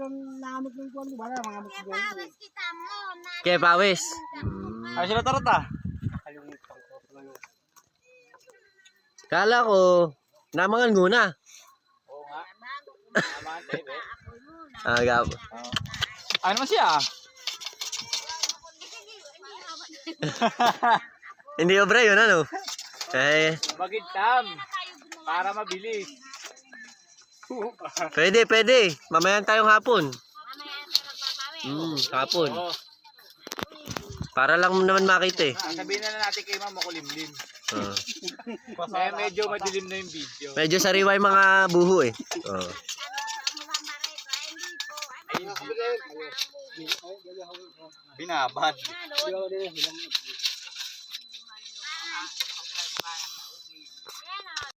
lang namit ng kuwan, mga mukha. Pawis kita mo. Na, Kaya pawis. Ay, sila tarot ah. Kala ko, namangan muna. Oo nga. Tama ang tayo, eh. Ah, gab. Ano naman siya? Hindi obra yun, ano? Eh, Bagid tam. Para mabilis. Pwede, pwede. Mamayan tayong hapon. mamaya na nagpapawis. Hmm, hapon. Oo. Para lang naman makita eh. Ah, Sabihin na lang natin kay ma'am makulimlim. Oh. Kaya medyo madilim na yung video. Medyo sariwa yung mga buho eh. Oh. Binabad.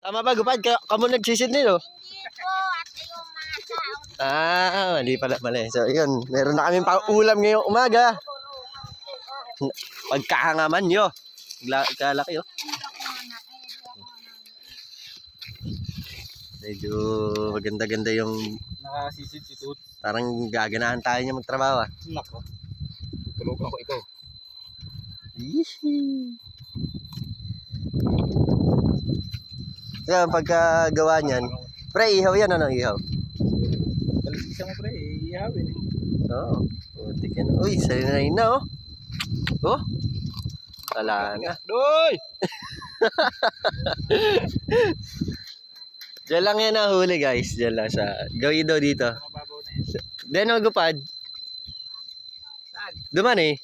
Tama ba, Gupad? Ka kamo nagsisid nilo? Hindi po. At yung mga tao. Ah, mali pala, mali. So, yun. Meron na kaming pang-ulam ngayong umaga. Pagkahangaman nyo. Kalaki, oh. Medyo maganda-ganda yung Nakasisid si Tut. parang gaganahan tayo niya magtrabaho ah. Nako. Tulugan ko ito. Yeehee. Yan, pagkagawa niyan. Pre, ihaw yan, ano, ihaw? Kalisisa mo pre, ihawin eh. Oo. Oh, putik yan. Uy, salinay na, oh. Oh. Wala na. Doy! Diyan lang yan nahuli, guys. Diyan lang sa gawin daw dito. Na. Then, magupad. Duman eh.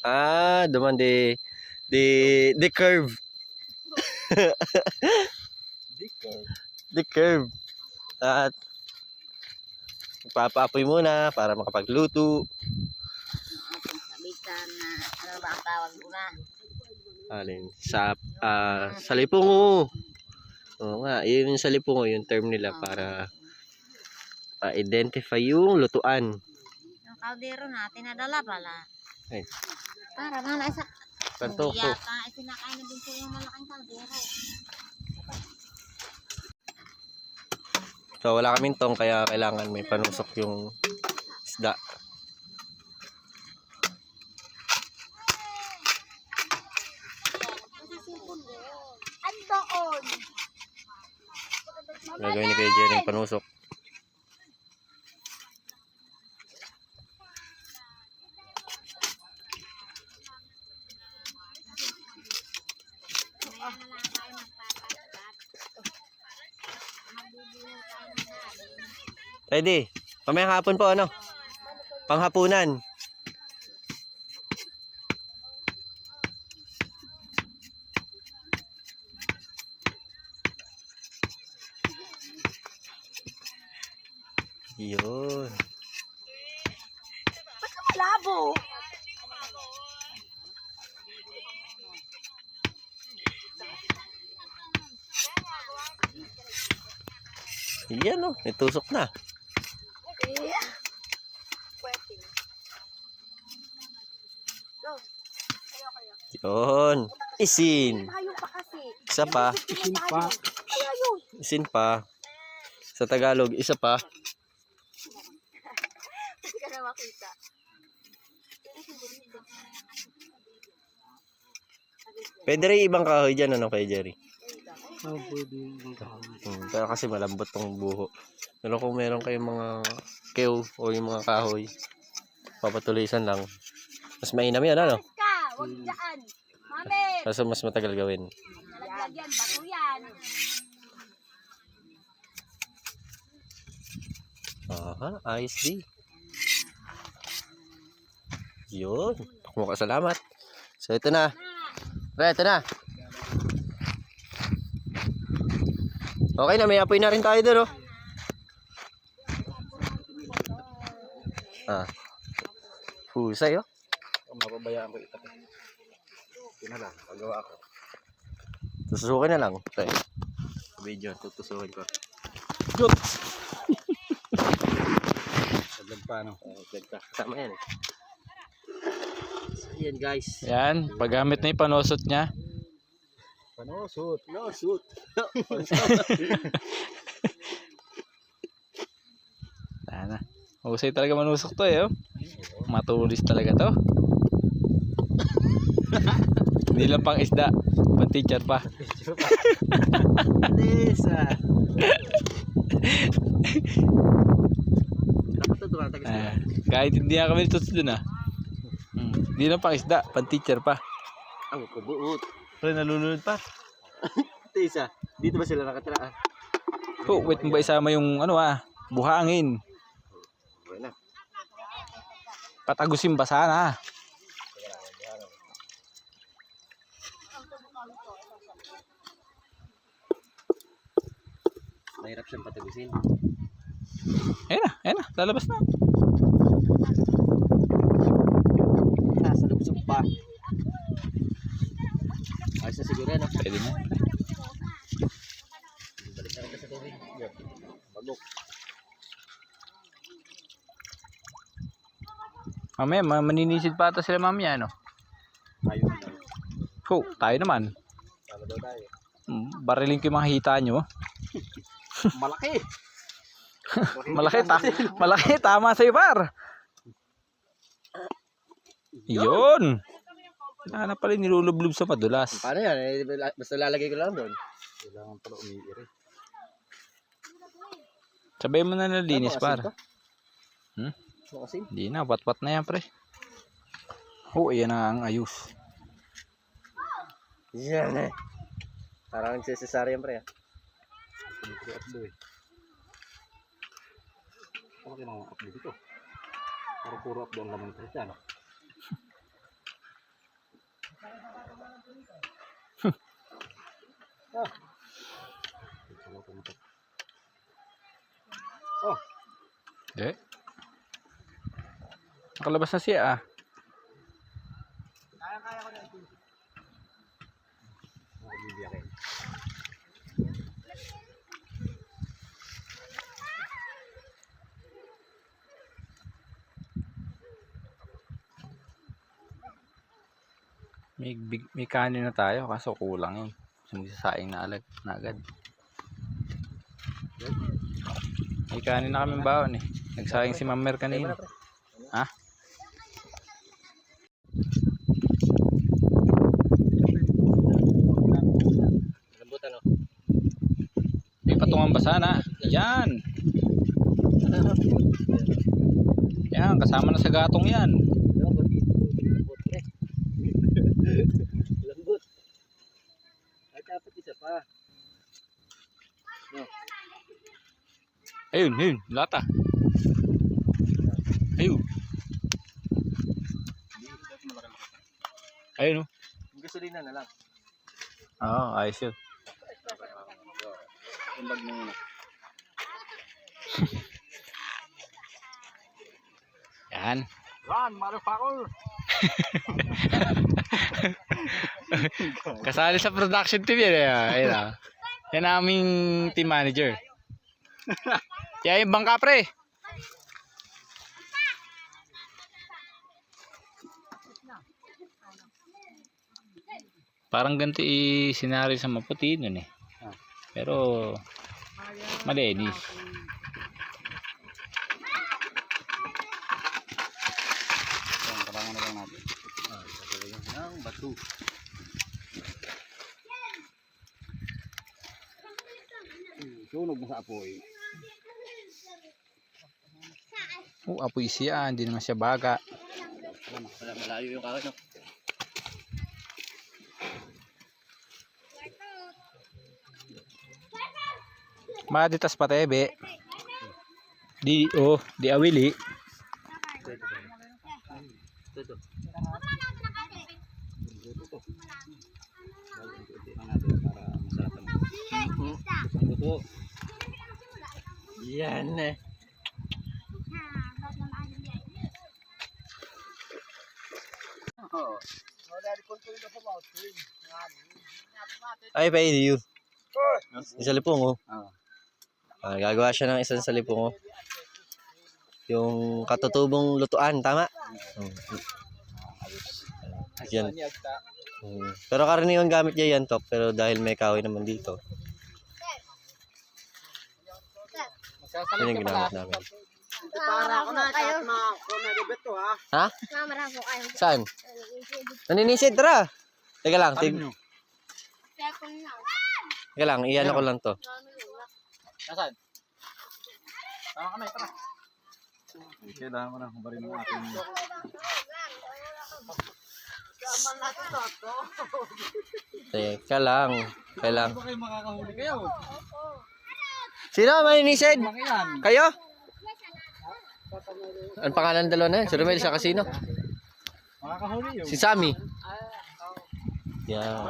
Ah, duman de de de curve. Dikor. The curve. At papaapoy muna para makapagluto. Sabitan na, ano ba ang tawag ko na? Alin? Sa ah sa lipungo. Oo nga, yun yung sa lipungo, yung term nila para pa-identify yung lutuan. Yung kaldero natin nadala pala. Ay. Para mga nasa... Hindi ko. yata, isinakain na din po yung malaking kaldero. So wala kaming tong kaya kailangan may panusok yung isda. Ang doon! Gagawin ni kay Jerry panusok. Kaya Ready? Mamayang hapon po ano? Panghapunan. Yun. Malabo! Yan oh, itusok na. Yun. Isin. Tayo pa kasi. Isa pa. Isin pa. Yun. Isin pa. Sa Tagalog, isa pa. Hindi. Pwede rin ibang kahoy dyan, ano kay Jerry? Hmm, pero kasi malambot tong buho. Pero kung meron kayong mga kew o yung mga kahoy, papatulisan lang. Mas mainam yan, ano? Ka! Huwag dyan! Mami! Kaso mas matagal gawin. Nalaglag yan, bato yan. Aha, ayos di. Yun. Mukha salamat. So, ito na. Pre, ito na. Okay na, may apoy na rin tayo doon, oh. Ah. Husay, oh. Mapabayaan ko ito. Yun na lang, pagawa ko. Tusukin na lang. Pre. Video, tutusukin ko. Saglag pa. Oh, ganda. Kasama yan, eh. So, yan, guys. Yan, paggamit na yung panusot niya. Panusot. No, shoot. Sana. Husay talaga manusok to eh. Oh. Matulis talaga to. Hindi lang pang isda. Pang teacher pa. Tisa. Dapat ito doon tagas Ah, kahit hindi nga kami nito dun ah. Hmm. Hindi lang pang isda. Pang teacher pa. Ang kubuot. Pero nalulunod pa. Tisa. Dito ba sila nakatira? Ah, Oh, wait mo ba isama yung ano ah. Buhangin. Na. Patagusin ba sana? Ayun na, ayun na. Lalabas na. Nasa lubsog pa. Ayos na siguro yan. Pwede na. Balik na rin sa tubig. Bagok. Mamaya, ma- maninisid pa ata sila mamaya, ano? Tayo na. Oh, tayo naman. Sama daw tayo. Hmm, Barilin ko yung mga hita nyo. Malaki. Malaki, ta malaki, tama sa par. Yun. Ano pala nilulublob sa madulas. Paano yan? Eh, basta lalagay ko lang doon. Kailangan pala umiiri. Sabay mo na nalinis Ano, par. Hmm? Ano? Hindi na, wat-wat na yan pre. Oh, yan na ang ayos. Yan eh. Parang nagsisisari yan pre. ah. Puro updo eh. Ano kayo mga updo dito? Parang puro updo ang laman ito dyan. ah. Ano ko ito? Oh, Eh. Nakalabas na siya ah. May, big, may kanin na tayo kaso kulang eh. Sumisasaing na, alag, na agad. May kanin na kami baon eh. Nagsaing si Mamer kanina. Ha? Ano? May patungan ba sana? Yan. Yan, kasama na sa gatong yan. Lambot. Lambot pre. Lambot. Ay dapat isa pa. Ayun, ayun, lata. Ayun. Ayun oh. Yung gasolina na lang. Oo, ayos yun. Yung bag mo muna. Yan. Run, motherfucker! Kasali sa production team yan. Eh. Ayun ah. Yan aming team manager. Yan yung bangka pre. Parang ganito i-senaryo sa maputi nun eh. Pero malinis. Ayan, kalangan na lang natin. Ah, ng bato. Sunog na sa apoy. Oh, apoy siya. Hindi naman siya baga. Wala, malayo yung kahoy no? Maditas patebe. Di, oh, di awili. Ito, ito. Ito, ito. Luto to. Lalo unti-unti lang natin para masarap ang ang luto. Yan eh. Ay, pa yun. Yung salipong oh. Ah. Ah, gagawa siya ng isang salipong oh. Yung katutubong lutuan, tama? Hmm. Yan. Hmm. Pero karaniwan gamit niya yan, Tok. Pero dahil may kahoy naman dito. Yan yung ginamit namin. Para ako na, kahit mga kunalibet to ha. Ha? Mamara po kayo. Saan? Naninisid, tara. Teka lang, tig na. teka lang, iyan ko lang to. Nasaan? Tama kami, tara. Kailangan mo na kumparin ng ating Teka lang. Kailang. Baka kayo makakahuli kayo. Sino maninisid? Yan. Kayo? Ang pangalan ng dalawa na yan? Si Romel sa kasino? Makakahuli yun. Si Sammy. Yan.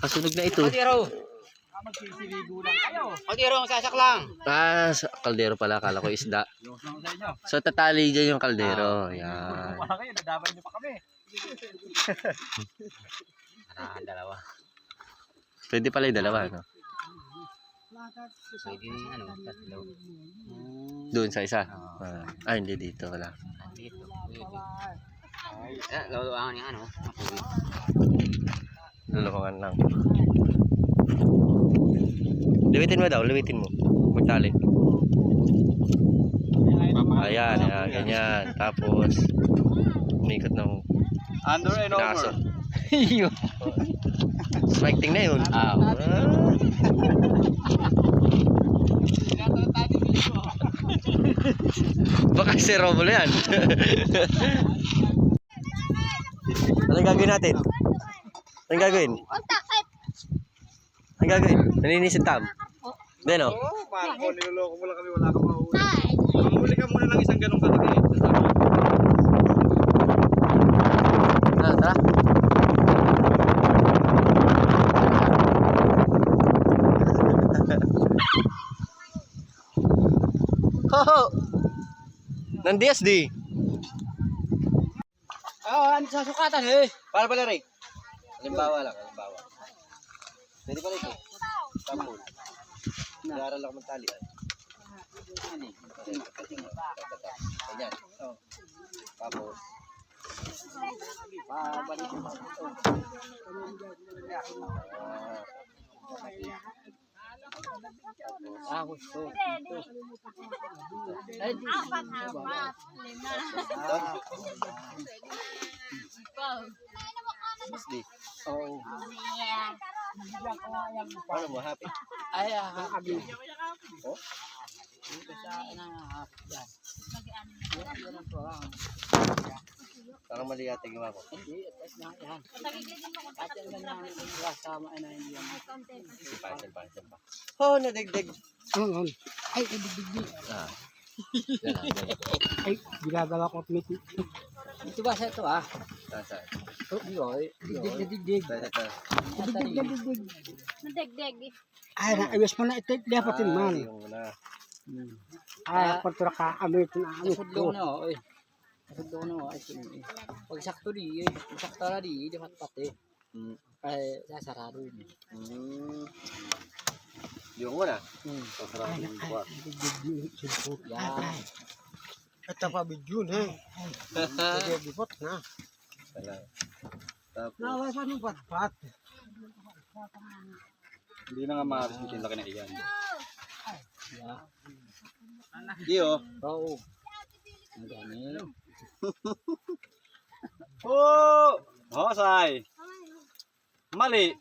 Kasunog na ito. Magsisiligo lang kayo. Pagkiro, sasak lang. Ah, sa kaldero pala. Akala ko isda. So, tatali dyan yung kaldero. Yan. Wala kayo, nadabay niyo pa kami. Ah, dalawa. Pwede pala yung dalawa, no? Pwede ano, tatlo. Doon sa isa. Ah, ah, hindi dito. Wala. Dito. Pwede. Eh, luluangan yung ano. Mapuwi. Lulukangan lang. Liwitin mo daw, liwitin mo. Magtali. Ayan, ayan, ganyan. Tapos, umikot ng Under and pinaso. Striking na yun. Ah, Baka si Romulo yan. Anong gagawin natin? Anong gagawin? Anong gagawin? Naninisid tam? Hindi no? Oo, parang kung niloloko mo lang kami, wala kang mahuli. Mahuli ka muna ng isang ganong kalaki. Ah, tara. Ho! Nandias di. Oo, ano sa sukatan eh. Para pala Rick. Halimbawa lang, halimbawa. Pwede pala ito. Tampon. Nag-aaral ako magtali. ay. Ganyan. Tapos. Babalik mo. Ah, gusto. Apat, apat. Lima. Di. Oo. Paano mo happy? Ay, abi. Oh? Program. Parang mali yata yung ginawa ko. Hindi, at na yan. At yan lang yung kasama na hindi yan. Simpa, simpa, simpa. Oh, nadigdig. Oo. Ay, idigdig. Ah. Yan ah, yan. Ay, ginagawa ko committee. Ito ba sa ito ah? Nasaan? Oh, yoy. Digdig na digdig. Ito, ito. Digdig na digdig. Nadegdeg. Ay, naayos mo na ito. Dapatin man. Ah, yung na. Ay, pagtura ka, amoy ito na amoy Sudlo na oh, Sudlo na oh, ay sino eh. Pag sakto di, sakto na di, dapat pati. Mm. Ay, sasarado yun. eh. Mm. Yung una. Hmm. Sasarap yung buwan. Yan. Ito pa video na. Sige, bipot na. Wala. Tapos. Naway pa nung pat-pat. Hindi na nga maaris yung laki na iyan. Yeah. Iyo. Oo. Ang dami. Oh! Hosay! Mali!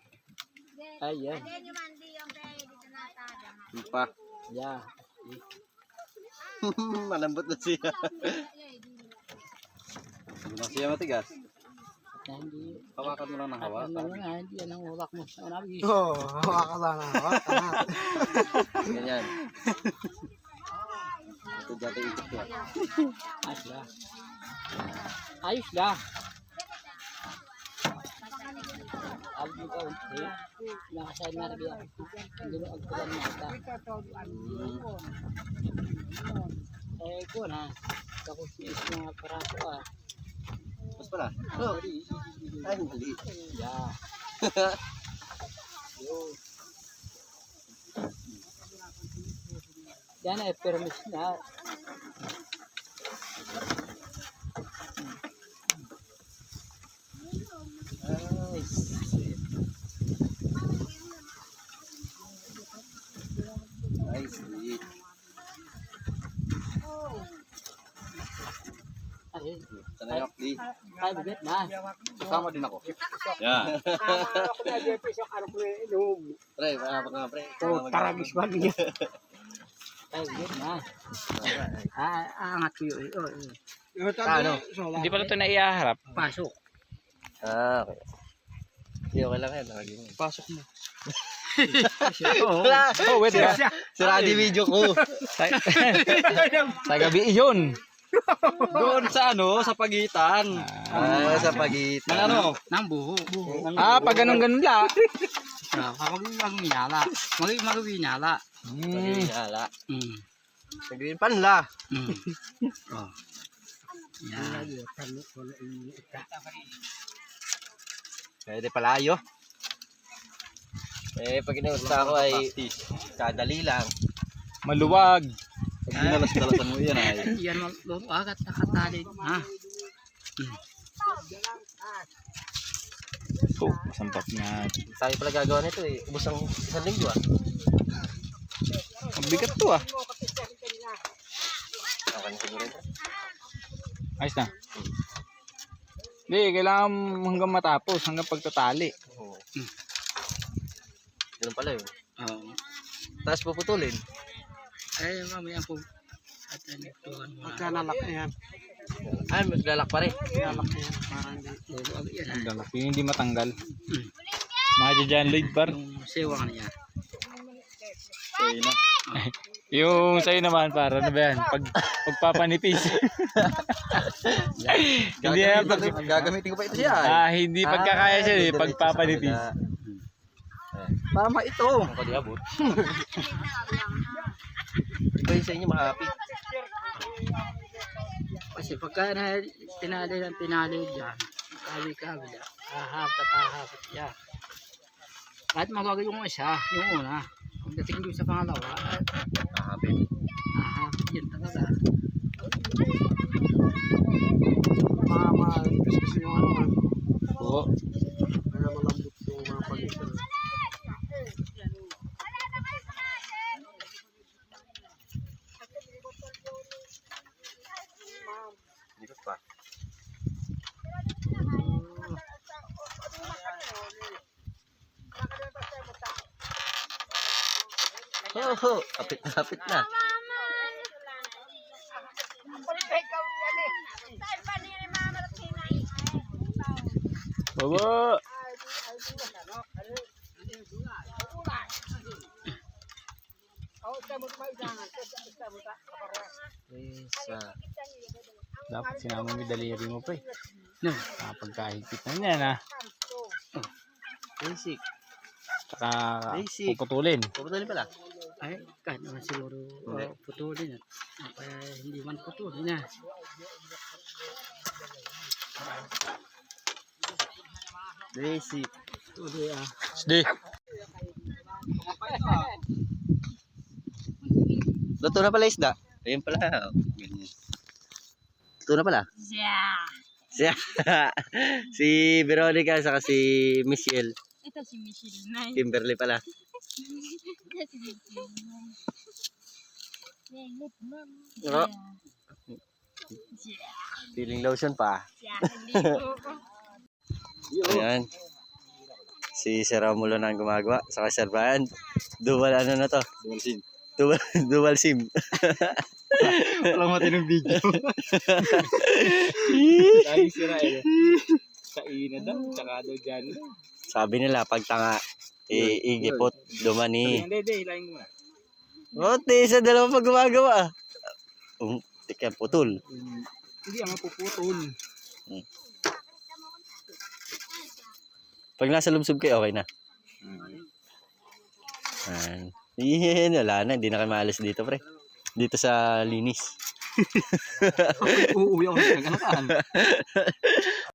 Ay, yan. Pa. Yeah. Malambot na siya. Hindi na siya matigas. Hindi. Hawakan mo lang ng hawakan. ano nga, hindi yan ang ulak mo. Oo, makakala na ako. Ganyan. Ito dati ikot ko. Ayos na. Ayos na. Alam mo ka, eh. Nakasaya na rin yan. Hindi mo agpulan na ita. Eh, ko na. Tapos is mga parato ah. Mas pala. Oh. Ay, mali. Yeah. Yo. Yan ay permis na. Ay, Sanay ako, di. ay, bigat na. Kasama din ako. Yan. Pre, mga mga pre. Taragis ba niya? Ay, bigat na. Ah, angat ko yun. Oh, oh. Ano? Hindi pala ito naiaharap. Pasok. Ah, okay. Hindi, okay lang yan. Lagi mo. Pasok mo. Oo. Oh, wait ka. Sira di video ko. Sa, sa gabi iyon. Doon sa ano, sa pagitan. Ah, sa pagitan. Ng ano? Nang buho. Ah, pag ganun-ganun la. Ah, Mag magminyala. Mag magminyala. Hmm. Hala. Mm. Sabihin panla. Mm. Oh. Yan. Pwede palayo. Eh, pag inuusta ako ay kadali lang. Maluwag. Pag dinalas-dalasan mo yan ay. Yan loob agad nakatali. Ha? Oh, sampak na. Tayo pala gagawa nito eh. Ubus ang isang linggo ah. Ang bigat to ah. Okay na siguro ito. Ayos na. Hindi, kailangan hanggang matapos, hanggang pagtatali. Oo. Ganun pala yun. Oo. Tapos puputulin. Ay, mamaya po. At ano ito. Magkalalak na yan. Ay, maglalak pa rin. Lalak na yan. Parang yan. Ang galak. Yung hindi matanggal. Mga dyan Lloyd par. Yung sewang niya. Okay na. Yung sa'yo naman para ano ba yan? Pag, pagpapanipis. hindi yan pag, Gagamitin, gagamitin ko pa ito siya ay. ah, hindi pagkakaya siya eh, pagpapanipis. Tama ito. Ang pag-iabot. Iba yung sa inyo makapi. Kasi pagka na tinali ng tinali dyan, kabi-kabi dyan, hahap at hahap yan. Kahit magagay yung isa, yung una, pagdating doon sa pangalawa, ay, Makapit. hahap yan talaga. Mama, kasi yung ano. Oo. Kaya malambot yung mga pagitan. Oh, oh, kapit na kapit na. Baba! Isa. Dapat sinama mo daliri mo pa eh. No. Ah, pagkahigpit na niyan ah. Basic. Saka Basic. puputulin. Puputulin pala. Ay, kahit naman siguro uh, putulin at kaya hindi man putulin na. Basic. Tuloy ah. Sige. Luto na pala isda. Ayun pala. oh. Luto na pala. Yeah. Siya. si Veronica saka si Michelle. Ito si Michelle Nay. Kimberly pala. Yeah. Feeling lotion pa. Ayan. Si Sir Romulo na ang gumagawa. Saka Sir Brian. Dual ano na to? Dual sim. Dual, dual sim. Walang matinong video. Dahil sira eh. Sa ina daw, tsaka daw dyan. Sabi nila pag tanga i igipot dumani. Hindi, hindi, hilahin mo na. Ote, sa dalawa pag gumagawa. Um, tika putol. Hindi, ang puputol. Pag nasa lubsob kayo, okay na. Ayan. Yan, wala na. Hindi na kayo maalis dito, pre. Dito sa linis. Uuwi ako sa kaganakan.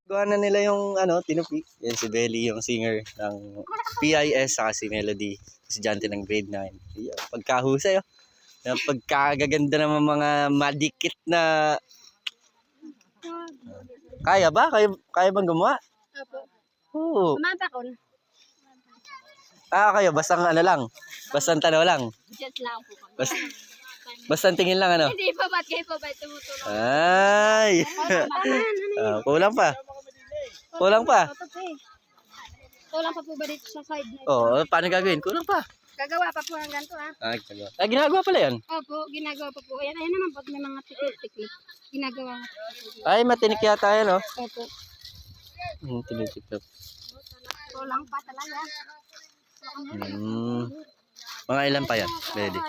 Gawa na nila yung ano, tinupi. Yan si Belly, yung singer ng PIS, saka si Melody, estudyante ng grade 9. Yan, pagkahusay, oh. Yan, pagkagaganda naman mga madikit na... Kaya ba? Kaya, kaya bang gumawa? Opo. Oo. Kumanta ko. Ah, kayo, basta ano lang. Basta tanaw lang. Just lang po kami. Basta, basta tingin lang ano. Hindi pa ba't kayo pa ba tumutulong? Ay! Ah, kulang pa. Kulang pa. Kulang pa po ba dito sa side na Oo, oh, paano gagawin? Kulang pa. Gagawa pa po ng ganito ha. Ah, ginagawa. Ah, ginagawa pala yan. Opo, ginagawa pa po. Ayan, ayan naman po may mga tiklit-tiklit. Ginagawa nga po. Ay, matinik yata yan, oh. Opo. Hmm, tinitik Kulang pa talaga. Hmm. Mga ilan pa yan? Ready.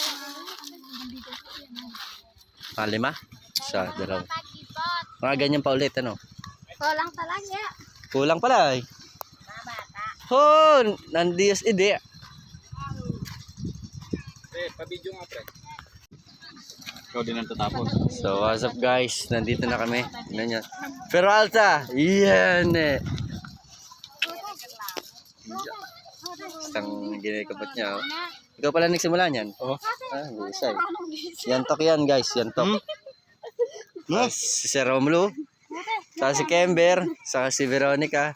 Mga lima? Isa, dalawa. Mga ganyan pa ulit, ano? Kulang talaga. Kulang pala, eh. Oh, nandiyas ide. Eh, pa-video nga, pre. Ikaw din ang tatapos. So, what's up guys? Nandito na kami. Tingnan nyo. Pero Alta, yan eh. Isang ginagabat niya. Oh. Ikaw pala nagsimula niyan? Oo. Ah, hindi isa. Yantok yan guys, yantok. Ah, si Sir Romulo, saka si Kember, saka si Veronica.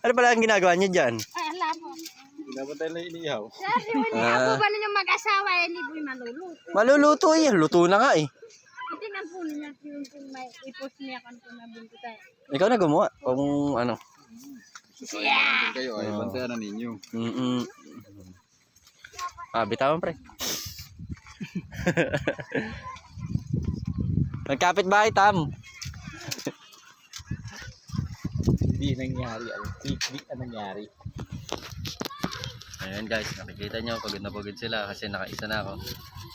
Ano pala ang ginagawa niyo dyan? Ay, ala po. Pinapatay na inihaw. Sabi mo niya, Ah. ako ba ninyong mag-asawa, eh, hindi yung maluluto. Maluluto eh. Luto na nga eh. Tingnan po ninyo yung kung may ipos niya kung kung nabunto tayo. Ikaw na gumawa. Kung ano. Sayang kayo, ay Oo. bantayan na ninyo. Mm-mm. Ah, bitawan pre. Nagkapit bahay, Tam. Hindi nangyari. Ang hindi ang nangyari. Ayan guys, nakikita nyo, pagod na pagod sila kasi nakaisa na ako.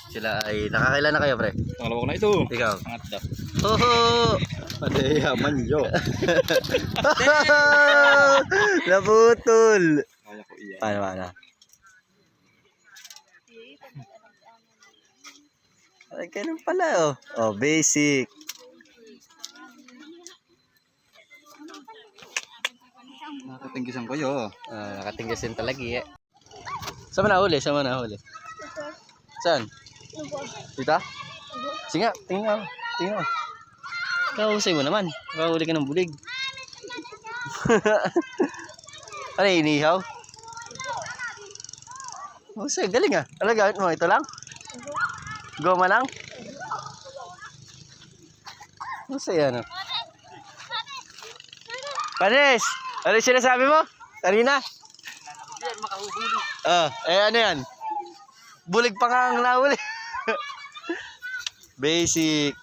Sila ay, nakakailan na kayo pre? Pangalawa ko na ito. Ikaw? Pangatlo. Hoho! Padeya, manyo. Naputol! Paano, paano? Ay, ganun pala oh. Oh, basic. Nakatinggisan ko yun. Ah, nakatinggasin talaga eh. Saan mo nahuli? Saan mo nahuli? Saan? Dito? Sige nga, tingin nga. Tingin nga. Kahusay mo naman. Kahuli ka ng bulig. ano yung inihaw? Husay, galing ah. Ano gamit mo? Ito lang? Goma lang? Husay ano? Panis! Ano yung sinasabi mo? Kanina? Ah, eh ano yan? Bulig pa nga ang nahuli. Basic.